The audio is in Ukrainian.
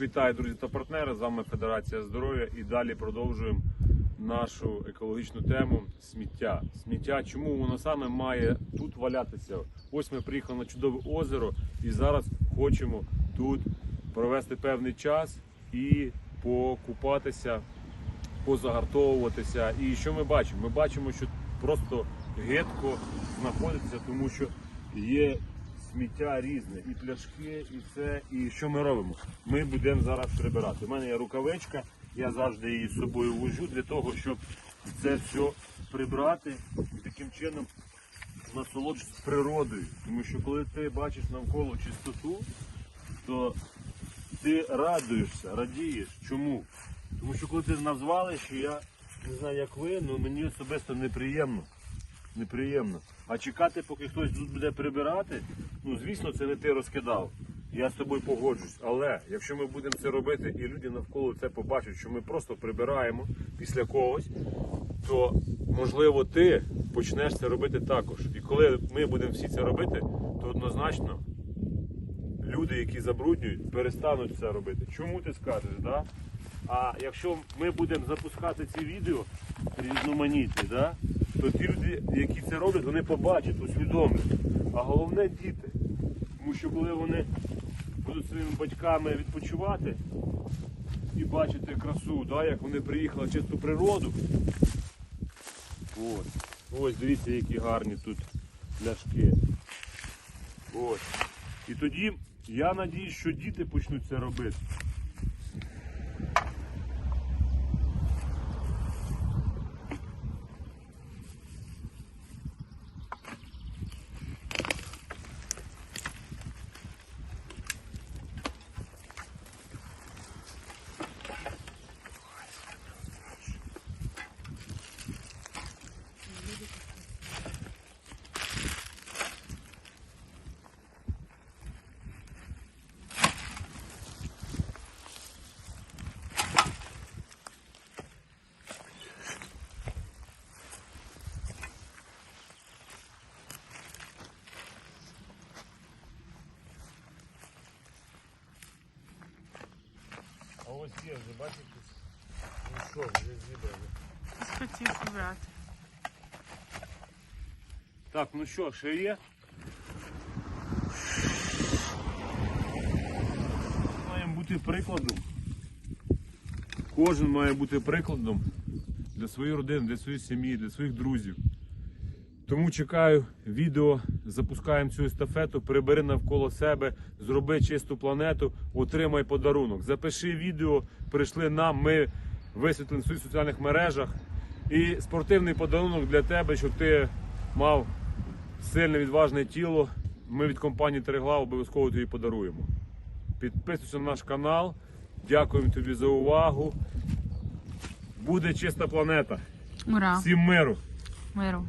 Вітаю, друзі та партнери. З вами Федерація здоров'я і далі продовжуємо нашу екологічну тему сміття. Сміття, чому воно саме має тут валятися? Ось ми приїхали на чудове озеро і зараз хочемо тут провести певний час і покупатися, позагартовуватися. І що ми бачимо? Ми бачимо, що просто гидко знаходиться, тому що є сміття різне, і пляшки, і все. І що ми робимо? Ми будемо зараз прибирати. У мене є рукавичка, я завжди її з собою вожу для того, щоб це все прибрати і таким чином насолоджуватися природою. Тому що коли ти бачиш навколо чистоту, то ти радуєшся, радієш. Чому? Тому що коли ти назвали, що я не знаю, як ви, але мені особисто неприємно. Неприємно. А чекати, поки хтось тут буде прибирати, ну звісно, це не ти розкидав. Я з тобою погоджусь. Але якщо ми будемо це робити і люди навколо це побачать, що ми просто прибираємо після когось, то можливо ти почнеш це робити також. І коли ми будемо всі це робити, то однозначно люди, які забруднюють, перестануть це робити. Чому ти скажеш? Да? А якщо ми будемо запускати ці відео різноманітні, да? То ті люди, які це роблять, вони побачать, усвідомлять. А головне діти. Тому що коли вони будуть своїми батьками відпочивати і бачити красу, да? як вони приїхали чисту природу. Ось, ось дивіться, які гарні тут пляшки. Ось. І тоді я надіюсь, що діти почнуть це робити. А ось є вже, бачите? Ну що, вже зібрали. Хотів зібрати. Так, ну що, ще є? Маємо бути прикладом. Кожен має бути прикладом для своєї родини, для своєї сім'ї, для своїх друзів. Тому чекаю відео, запускаємо цю естафету, прибери навколо себе, зроби чисту планету, отримай подарунок. Запиши відео, прийшли нам, ми висвітлимо в своїх соціальних мережах. І спортивний подарунок для тебе, щоб ти мав сильне відважне тіло. Ми від компанії Терегла обов'язково тобі подаруємо. Підписуйся на наш канал. Дякуємо тобі за увагу. Буде чиста планета. Ура! Всім миру! Миру!